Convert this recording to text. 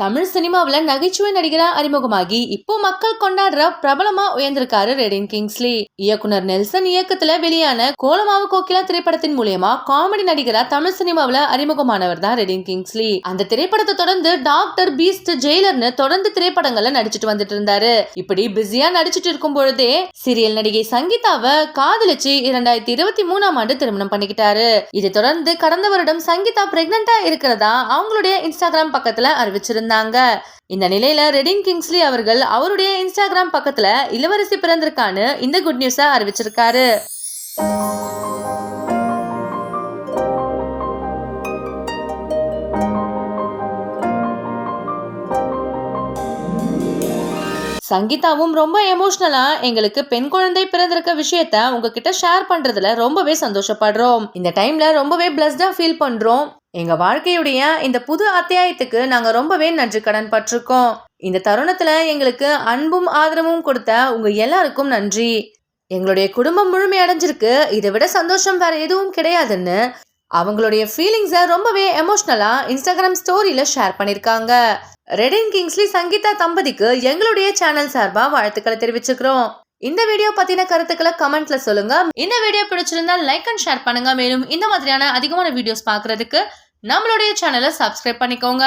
தமிழ் சினிமாவில் நகைச்சுவை நடிகராக அறிமுகமாகி இப்போ மக்கள் கொண்டாடுற பிரபலமா உயர்ந்திருக்காரு ரெடின் கிங்ஸ்லி. இயக்குனர் நெல்சன் இயக்கத்துல வெளியான கோலமாவு கோகிலா திரைப்படத்தின் மூலியமா காமெடி நடிகரா தமிழ் சினிமாவில் அறிமுகமானவர் தான் ரெடின் கிங்ஸ்லி. அந்த திரைப்படத்தை தொடர்ந்து டாக்டர் பீஸ்ட் ஜெயிலர்னு தொடர்ந்து திரைப்படங்கள்ல நடிச்சிட்டு வந்துட்டு இருந்தாரு. இப்படி பிஸியா நடிச்சிட்டு இருக்கும் பொழுதே சீரியல் நடிகை சங்கீதாவை காதலிச்சு இரண்டாயிரத்தி இருபத்தி மூணாம் ஆண்டு திருமணம் பண்ணிக்கிட்டாரு. இதை தொடர்ந்து கடந்த வருடம் சங்கீதா பிரெக்னண்டா இருக்கிறதா அவங்களுடைய இன்ஸ்டாகிராம் பக்கத்துல இருந்தாங்க இந்த நிலையில ரெடிங் கிங்ஸ்லி அவர்கள் அவருடைய இன்ஸ்டாகிராம் பக்கத்துல இளவரசி பிறந்திருக்கான்னு இந்த குட் நியூஸை அறிவிச்சிருக்காரு. சங்கீதாவும் ரொம்ப எமோஷனலா எங்களுக்கு பெண் குழந்தை பிறந்திருக்க விஷயத்த உங்ககிட்ட ஷேர் பண்றதுல ரொம்பவே சந்தோஷப்படுறோம். இந்த டைம்ல ரொம்பவே பிளஸ்டா ஃபீல் பண்றோம். எங்க வாழ்க்கையுடைய இந்த புது அத்தியாயத்துக்கு நாங்க ரொம்பவே நன்றி கடன் பட்டிருக்கோம். இந்த தருணத்துல எங்களுக்கு அன்பும் ஆதரவும் கொடுத்த உங்க எல்லாருக்கும் நன்றி. எங்களுடைய குடும்பம் முழுமை அடைஞ்சிருக்கு. இதை விட சந்தோஷம் வேற எதுவும் கிடையாதுன்னு அவங்களுடைய ஃபீலிங்ஸை ரொம்பவே எமோஷ்னலாக இன்ஸ்டாகிராம் ஸ்டோரியில் ஷேர் பண்ணியிருக்காங்க ரெடின் கிங்ஸ்லி சங்கீதா தம்பதிக்கு எங்களுடைய சேனல் சார்பாக வாழ்த்துக்களை தெரிவிச்சுக்கிறோம். இந்த வீடியோ பத்தின கருத்துக்களை கமெண்ட்ல சொல்லுங்க. இந்த வீடியோ பிடிச்சிருந்தா லைக் அண்ட் ஷேர் பண்ணுங்க. மேலும் இந்த மாதிரியான அதிகமான வீடியோஸ் பாக்குறதுக்கு நம்மளுடைய சேனலை சப்ஸ்கிரைப் பண்ணிக்கோங்க.